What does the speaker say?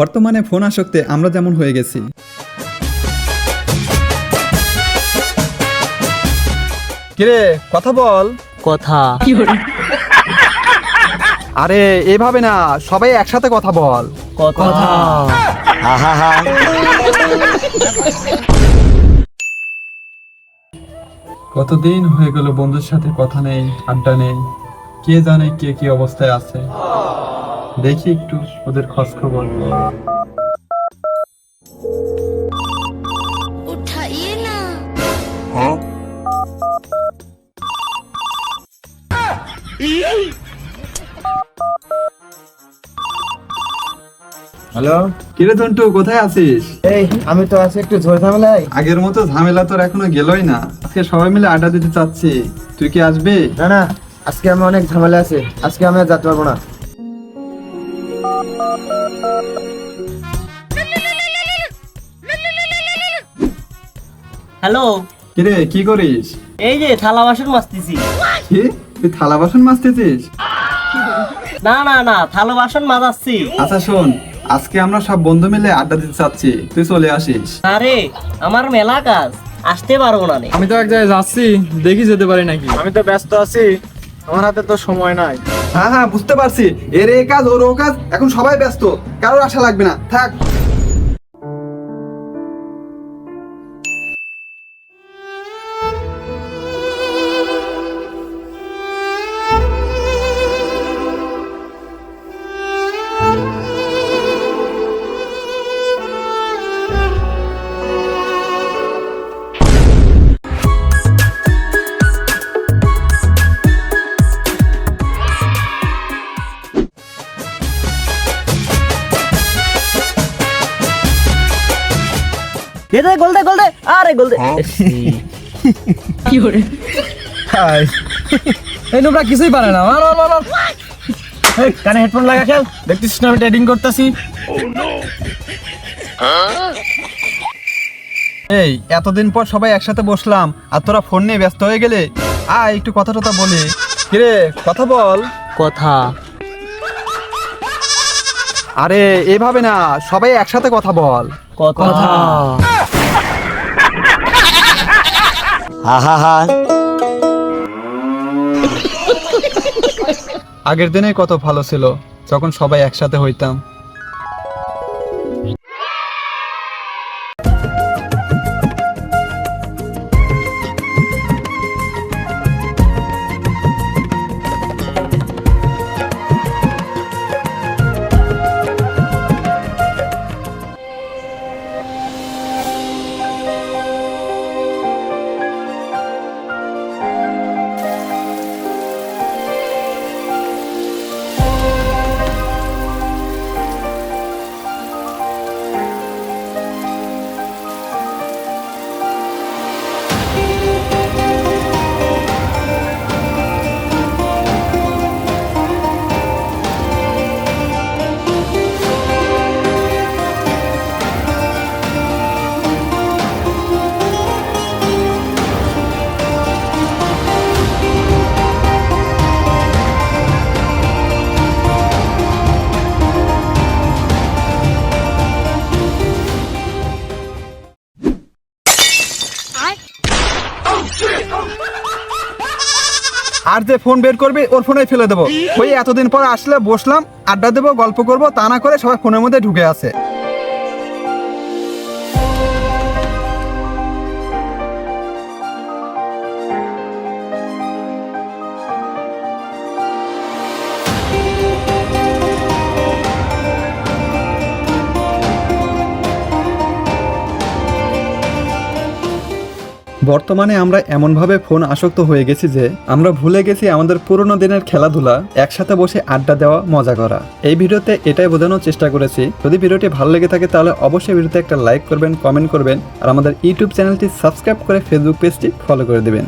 বর্তমানে ফোন আসক্তে আমরা যেমন হয়ে গেছি। কিরে কথা বল। কথা। আরে এভাবে না সবাই একসাথে কথা বল। কথা। কতদিন হয়ে গেল বন্ধুর সাথে কথা নেই আড্ডা নেই। কে জানে কে কি অবস্থায় আছে। দেখি একটু ওদের খোঁজ খবর হ্যাঁ? হ্যালো? কিরে টন্টু কোথায় আছিস? এই আমি তো আছি একটু ঝোর ঝামেলায়। আগের মতো ঝামেলা তোর এখনও গেলই না। আজকে সবাই মিলে আড্ডা দিতে চাচ্ছি। তুই কি আসবি? না না আজকে আমি অনেক ঝামেলা আছে। আজকে আমি আর যেতে পারব না। হ্যালো। কিরে কি করিস? এই যে থালা বাসন মাজতেছি। কি? তুই থালা বাসন মাজতেছিস? না না না থালা বাসন মাজাচ্ছি। আচ্ছা শোন আজকে আমরা সব বন্ধু মিলে আড্ডা দিতে চাচ্ছি তুই চলে আসিস। আরে আমার মেলা কাজ আসতে পারব না রে। আমি তো এক জায়গায় যাচ্ছি দেখি যেতে পারি নাকি। আমি তো ব্যস্ত আছি আমার হাতে তো সময় নাই। হ্যাঁ হ্যাঁ বুঝতে পারছি। এর এ কাজ, ওর ও কাজ, এখন সবাই ব্যস্ত। কারোর আশা লাগবে না। থাক। দে দে গোল দে গোল দে আরে গোল দে এই নোংরা কিছুই পারে না। মার, মার, মার, মার। কানে হেডফোন লাগা খেল। দেখতেছিস না আমি ট্রেডিং করতেছি? এই এতদিন পর সবাই একসাথে বসলাম আর তোরা ফোন নিয়ে ব্যস্ত হয়ে গেলে? আয় একটু কথা টথা বলি। কিরে কথা বল। কথা। আরে এভাবে না সবাই একসাথে কথা বল। কথা। আগের দিনে কত ভালো ছিল যখন সবাই একসাথে হইতাম। আর যে ফোন বের করবে, ওর ফোনে ফেলে দেবো। ওই এতদিন পর আসলে বসলাম, আড্ডা দেবো, গল্প করব, তা না করে সবাই ফোনের মধ্যে ঢুকে আছে। বর্তমানে আমরা এমনভাবে ফোন আসক্ত হয়ে গেছি যে আমরা ভুলে গেছি আমাদের পুরনো দিনের খেলাধুলা, একসাথে বসে আড্ডা দেওয়া, মজা করা। এই ভিডিওতে এটাই বোঝানোর চেষ্টা করেছি। যদি ভিডিওটি ভালো লেগে থাকে তাহলে অবশ্যই ভিডিওতে একটা লাইক করবেন, কমেন্ট করবেন, আর আমাদের ইউটিউব চ্যানেলটি সাবস্ক্রাইব করে ফেসবুক পেজটি ফলো করে দেবেন।